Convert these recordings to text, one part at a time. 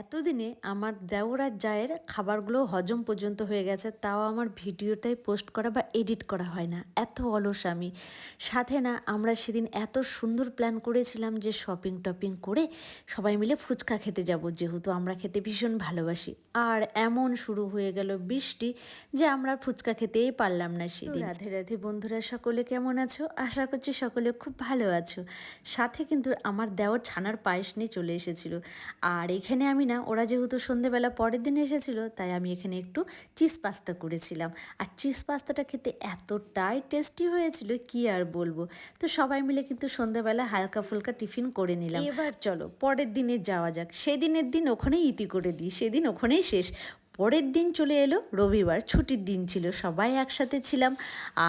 এতদিনে আমার দেওরার জায়ের খাবারগুলো হজম পর্যন্ত হয়ে গেছে তাও আমার ভিডিওটাই পোস্ট করা বা এডিট করা হয় না। এত অলস আমি। সাথে না আমরা সেদিন এত সুন্দর প্ল্যান করেছিলাম যে শপিং টপিং করে সবাই মিলে ফুচকা খেতে যাব যেহেতু আমরা খেতে ভীষণ ভালোবাসি। আর এমন শুরু হয়ে গেল বৃষ্টি যে আমরা ফুচকা খেতেই পারলাম না সেদিন। রাধে রাধে বন্ধুরা সকলে কেমন আছো? আশা করছি সকলে খুব ভালো আছো। সাথে কিন্তু আমার দেওয়ার ছানার পায়েস নিয়ে চলে এসেছিল। আর এখানে আমি না ওরা যেহেতু সন্ধেবেলা পরের দিন এসেছিল তাই আমি এখানে একটু চিজ পাস্তা করেছিলাম। আর চিজ পাস্তাটা খেতে এতটাই টেস্টি হয়েছিল কি আর বলব? তো সবাই মিলে কিন্তু সন্ধেবেলা হালকা ফুলকা টিফিন করে নিলাম। এবার চলো পরের দিনে যাওয়া যাক। সেদিনের দিন ওখানেই ইতি করে দিই সেদিন ওখানেই শেষ। পরের দিন চলে এলো, রবিবার ছুটির দিন ছিল, সবাই একসাথে ছিলাম।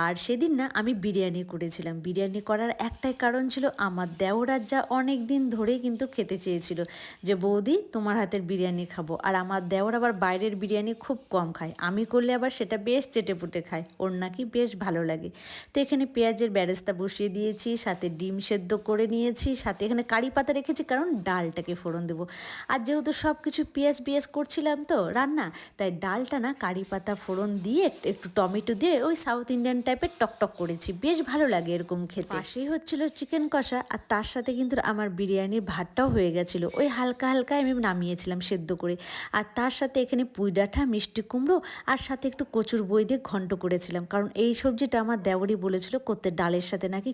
আর সেদিন না, আমি বিরিয়ানি করেছিলাম। বিরিয়ানি করার একটাই কারণ ছিল, আমার দেওরার যা অনেক দিন ধরেই কিন্তু খেতে চেয়েছিল যে, বৌদি, তোমার হাতের বিরিয়ানি খাব। আর আমার দেওর আবার বাইরের বিরিয়ানি খুব কম খায়। আমি করলে আবার সেটা বেশ চেটে পুটে খায়, ওর নাকি বেশ ভালো লাগে। তো এখানে পেঁয়াজের ব্যারেস্তা বসিয়ে দিয়েছি, সাথে ডিম সেদ্ধ করে নিয়েছি, সাথে এখানে কারি পাতা রেখেছি, কারণ ডালটাকে ফোড়ন দেবো। আর যেহেতু সব কিছু পেঁয়াজ পেঁয়াজ করছিলাম তো, রান্না তাই ডালটা না কারি পাতা ফোড়ন দিয়ে একটু টমেটো দিয়ে ওই সাউথ ইন্ডিয়ান টাইপের টকটক করেছি। বেশ ভালো লাগে এরকম খেতে। পাশেই হচ্ছিল চিকেন কষা, আর তার সাথে কিন্তু আমার বিরিয়ানির ভাতটাও হয়ে গেছিল। ওই হালকা হালকা আমি নামিয়েছিলাম সেদ্ধ করে। আর তার সাথে এখানে পুঁই ডাঁটা মিষ্টি কুমড়ো, আর সাথে একটু কচুর বই দিয়ে ঘন্ট করেছিলাম। কারণ এই সবজিটা আমার দেওয়ারই বলেছিল, করতে ডালের সাথে নাকি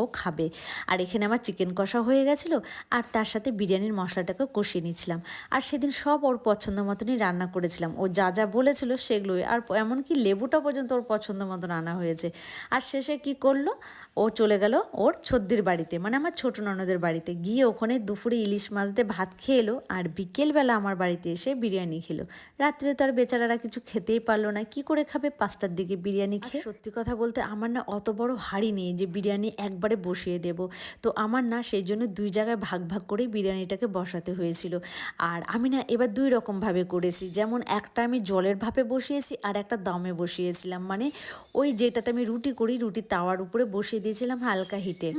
ও খাবে। আর এখানে আমার চিকেন কষা হয়ে গেছিল, আর তার সাথে বিরিয়ানির মশলাটাকেও কষিয়ে নিচ্ছিলাম। আর সেদিন সব ওর পছন্দ মতনই রান্না করেছিলাম ও যা যা বলেছিল সেগুলোই। আর এমনকি লেবুটা পর্যন্ত ওর পছন্দ মতন আনা হয়েছে। আর শেষে কি করল? ও চলে গেল ওর ছদ্দির বাড়িতে মানে আমার ছোট ননদের বাড়িতে। গিয়ে ওখানে দুপুরে ইলিশ মাছ দিয়ে ভাত খেয়ে এলো আর বিকেলবেলা আমার বাড়িতে এসে বিরিয়ানি খেলো। রাত্রে তো আর বেচারারা কিছু খেতেই পারল না। কি করে খাবে পাঁচটার দিকে বিরিয়ানি খেয়ে? সত্যি কথা বলতে আমার না অত বড় হাড়ি নেই যে বিরিয়ানি একবারে বসিয়ে দেব। তো আমার না সেই জন্য দুই জায়গায় ভাগ ভাগ করে বিরিয়ানিটাকে বসাতে হয়েছিল। আর আমি না এবার দুই রকমভাবে করেছি। যেমন একটা আমি জলের ভাপে বসিয়েছি আর একটা দমে বসিয়েছিলাম। মানে ওই যেটাতে আমি রুটি করি রুটি তাওয়ার উপরে বসিয়ে দিয়েছিলাম হালকা হিটে।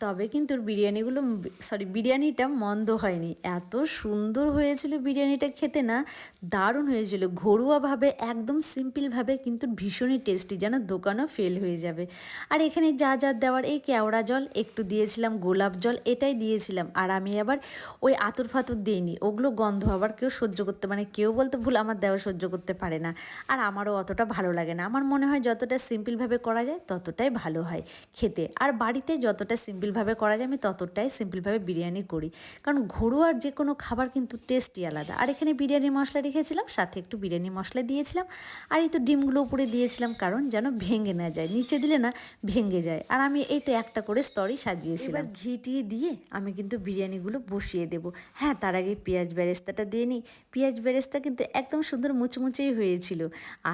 তবে কিন্তু বিরিয়ানিগুলো সরি বিরিয়ানিটা মন্দ হয়নি। এত সুন্দর হয়েছিল বিরিয়ানিটা খেতে না দারুণ হয়েছিল। ঘরোয়াভাবে একদম সিম্পলভাবে কিন্তু ভীষণই টেস্টি যেন দোকানও ফেল হয়ে যাবে। আর এখানে যা যা দেওয়ার এই কেওড়া জল একটু দিয়েছিলাম গোলাপ জল এটাই দিয়েছিলাম। আর আমি আবার ওই আতর ফাতর দিইনি। ওগুলো গন্ধ আবার কেউ সহ্য করতে মানে কেউ বলতে ভুল আমার দেওয়া সহ্য করতে পারে না। আর আমারও অতটা ভালো লাগে না। আমার মনে হয় যতটা সিম্পলভাবে করা যায় ততটাই ভালো হয় খেতে। আর বাড়িতে যতটা সিম্পলভাবে করা যায় আমি ততটাই সিম্পলভাবে বিরিয়ানি করি। কারণ ঘরোয়ার যে কোনো খাবার কিন্তু টেস্টই আলাদা। আর এখানে বিরিয়ানি মশলা রেখেছিলাম সাথে একটু বিরিয়ানি মশলা দিয়েছিলাম। আর এই তো ডিমগুলো উপরে দিয়েছিলাম কারণ যেন ভেঙে না যায়। নিচে দিলে না ভেঙে যায়। আর আমি এই তো একটা করে স্তরই সাজিয়েছিলাম। ঘি টিয়ে দিয়ে আমি কিন্তু বিরিয়ানিগুলো বসিয়ে দেব। হ্যাঁ তার আগে পেঁয়াজ বেরেস্তাটা দিয়ে নিই। পেঁয়াজ বেরেস্তা কিন্তু একদম সুন্দর মুচমুচেই হয়েছিল।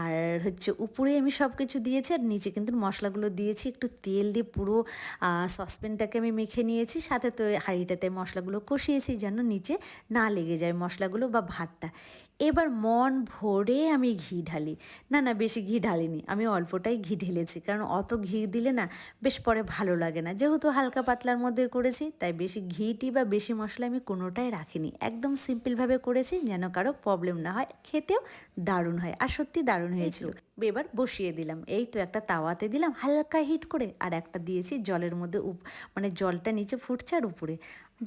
আর হচ্ছে উপরে আমি সব কিছু দিয়েছি আর নিচে কিন্তু মশলাগুলো দিয়েছি। একটু তেল দিয়ে পুরো সসপ্যানটাকে আমি মেখে নিয়েছি। সাথে তো হাঁড়িটাতে মশলাগুলো কষিয়েছি যেন নিচে না লেগে যায় মশলাগুলো বা ভাতটা। এবার মন ভরে আমি ঘি ঢালি। না না বেশি ঘি ঢালিনি। আমি অল্পটাই ঘি ঢেলেছি। কারণ অত ঘি দিলে না বেশ পরে ভালো লাগে না। যেহেতু হালকা পাতলার মধ্যে করেছি তাই বেশি ঘিটি বা বেশি মশলা আমি কোনোটাই রাখিনি। একদম সিম্পলভাবে করেছি যেন কারও প্রবলেম না হয় খেতেও দারুণ হয়। আর সত্যি দারুণ হয়েছিল। এবার বসিয়ে দিলাম। এই তো একটা তাওয়াতে দিলাম, হালকা হিট করে, আর একটা দিয়েছি জলের মধ্যে মানে জলটা নিচে ফুটছে আর উপরে।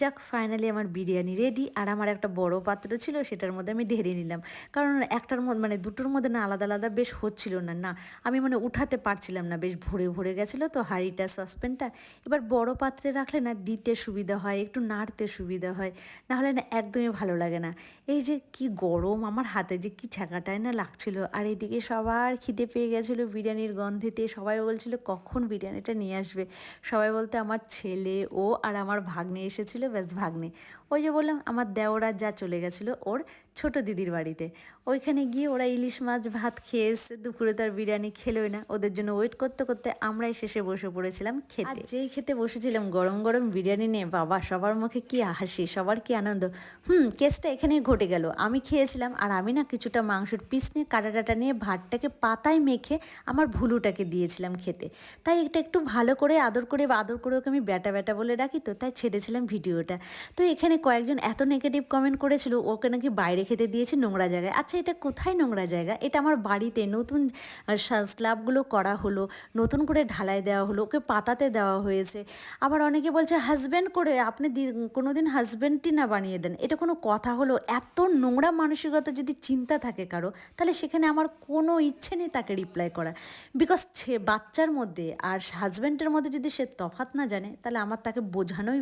যাক ফাইনালি আমার বিরিয়ানি রেডি আর আমার একটা বড় পাত্র ছিল, সেটার মধ্যে আমি ঢেলে নিলাম। কারণ একটার মধ্যে মানে দুটোর মধ্যে না আলাদা আলাদা বেশ হচ্ছিল না না। আমি মানে উঠাতে পারছিলাম না, বেশ ভরে ভরে গেছিল তো হাঁড়িটা সসপ্যানটা এবার বড় পাত্রে রাখলে না দিতে সুবিধা হয়, একটু নাড়তে সুবিধা হয় নাহলে না একদমই ভালো লাগে না। এই যে কি গরম আমার হাতে, যে কি ছাকাটায় না লাগছিল। আর এদিকে সবার খিদে পেয়ে গেছিল বিরিয়ানির গন্ধেতে। সবাই বলছিল, কখন বিরিয়ানিটা নিয়ে আসবে? সবাই বলতে, আমার ছেলে, ও আর আমার ভাগ্নে এসেছিল, ব্যাস ভাগ্নে। ওই যে বললাম, আমার দেওরা যা চলে গেছিল, ওর ছোট দিদির বাড়িতে। ওইখানে গিয়ে ওরা ইলিশ মাছ, ভাত খেয়ে এসে দুপুরে তার বিরিয়ানি খেলোই না। ওদের জন্য ওয়েট করতে করতে আমরাই শেষে বসে পড়েছিলাম খেতে। যেই খেতে বসেছিলাম, গরম গরম বিরিয়ানি নিয়ে, বাবা, সবার মুখে কি হাসি, সবার কি আনন্দ। হুম কেসটা এখানেই ঘটে গেল। আমি খেয়েছিলাম আর আমি না কিছুটা মাংসের পিস নিয়ে, কাটাটাটা নিয়ে, ভাতটাকে পাতায় মেখে আমার ভুলুটাকে দিয়েছিলাম খেতে। তাই এটা একটু ভালো করে আদর করে আদর করে ওকে আমি ব্যাটা ব্যাটা বলে রাখি তো, তাই ছেড়েছিলাম ভিডিওটা। তো এখানে কয়েকজন এত নেগেটিভ কমেন্ট করেছিল, ওকে নাকি বাইরে খেতে দিয়েছে নোংরা জায়গায়। আচ্ছা এটা কোথায় নোংরা জায়গা? এটা আমার বাড়িতে নতুন স্ল্যাবগুলো করা হলো, নতুন করে ঢালাই দেওয়া হলো, ওকে পাতাতে দেওয়া হয়েছে। আবার অনেকে বলছে হাজব্যান্ড করে আপনি কোনো দিন হাজব্যান্ডটি না বানিয়ে দেন। এটা কোনো কথা হলো? এত নোংরা মানসিকতা যদি চিন্তা থাকে কারও, তাহলে সেখানে আমার কোনো ইচ্ছে নেই তাকে রিপ্লাই করা বিকজ সে বাচ্চার মধ্যে আর হাজব্যান্ডের মধ্যে যদি সে তফাৎ না জানে, তাহলে আমার তাকে বোঝানোই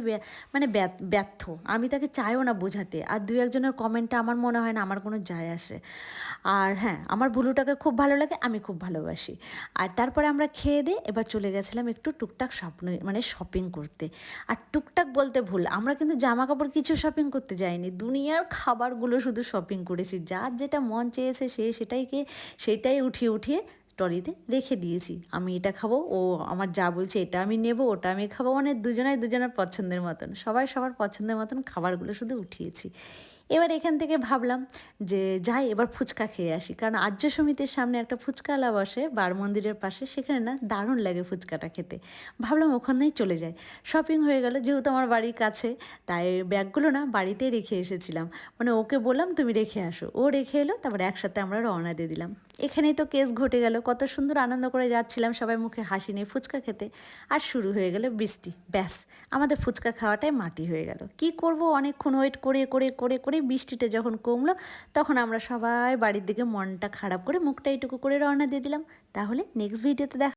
মানে ব্য- ব্যর্থ। আমি তাকে চাইও না বোঝাতে। আর দু একজনের কমেন্টটা আমার মনে হয় না আমার কোনো যায় আসে। আর হ্যাঁ আমার ভুলুটাকে খুব ভালো লাগে, আমি খুব ভালোবাসি। আর তারপরে আমরা খেয়ে দিয়ে এবার চলে গেছিলাম একটু টুকটাক স্বপ্ন মানে শপিং করতে। আর টুকটাক বলতে ভুল, আমরা কিন্তু জামা কাপড় কিছু শপিং করতে যাইনি। দুনিয়ার খাবারগুলো শুধু শপিং করেছি। যার যেটা মন চেয়েছে সে সেটাই কে সেটাই উঠিয়ে উঠিয়ে ট্রলিতে রেখে দিয়েছি। আমি এটা খাব, ও আমার যা বলছে এটা আমি নেব, ওটা আমি খাব। মানে দুজনাই দুজনের পছন্দের মতন। সবাই সবার পছন্দের মতন খাবারগুলো শুধু উঠিয়েছি। এবার এখান থেকে ভাবলাম যে যাই, এবার ফুচকা খেয়ে আসি। কারণ আর্য সমিতির সামনে একটা ফুচকালা বসে, বার মন্দিরের পাশে, সেখানে না দারুণ লাগে ফুচকাটা খেতে। ভাবলাম ওখানেই চলে যাই। শপিং হয়ে গেল, যেহেতু আমার বাড়ির কাছে, তাই ব্যাগগুলো না বাড়িতে রেখে এসেছিলাম। মানে ওকে বললাম, তুমি রেখে আসো। ও রেখে এলো, তারপরে একসাথে আমরা রওনা দিয়ে দিলাম। এখানেই তো কেস ঘটে গেল, কত সুন্দর আনন্দ করে যাচ্ছিলাম, সবাই মুখে হাসি নিয়ে ফুচকা খেতে। আর শুরু হয়ে গেল বৃষ্টি, ব্যাস। আমাদের ফুচকা খাওয়াটাই মাটি হয়ে গেল। কি করব অনেকক্ষণ ওয়েট করে করে করে করে বৃষ্টিটা যখন কমলো, তখন আমরা সবাই বাড়ির দিকে মনটা খারাপ করে মুখটা এইটুকু করে রওনা দিয়ে দিলাম। তাহলে নেক্সট ভিডিওতে দেখা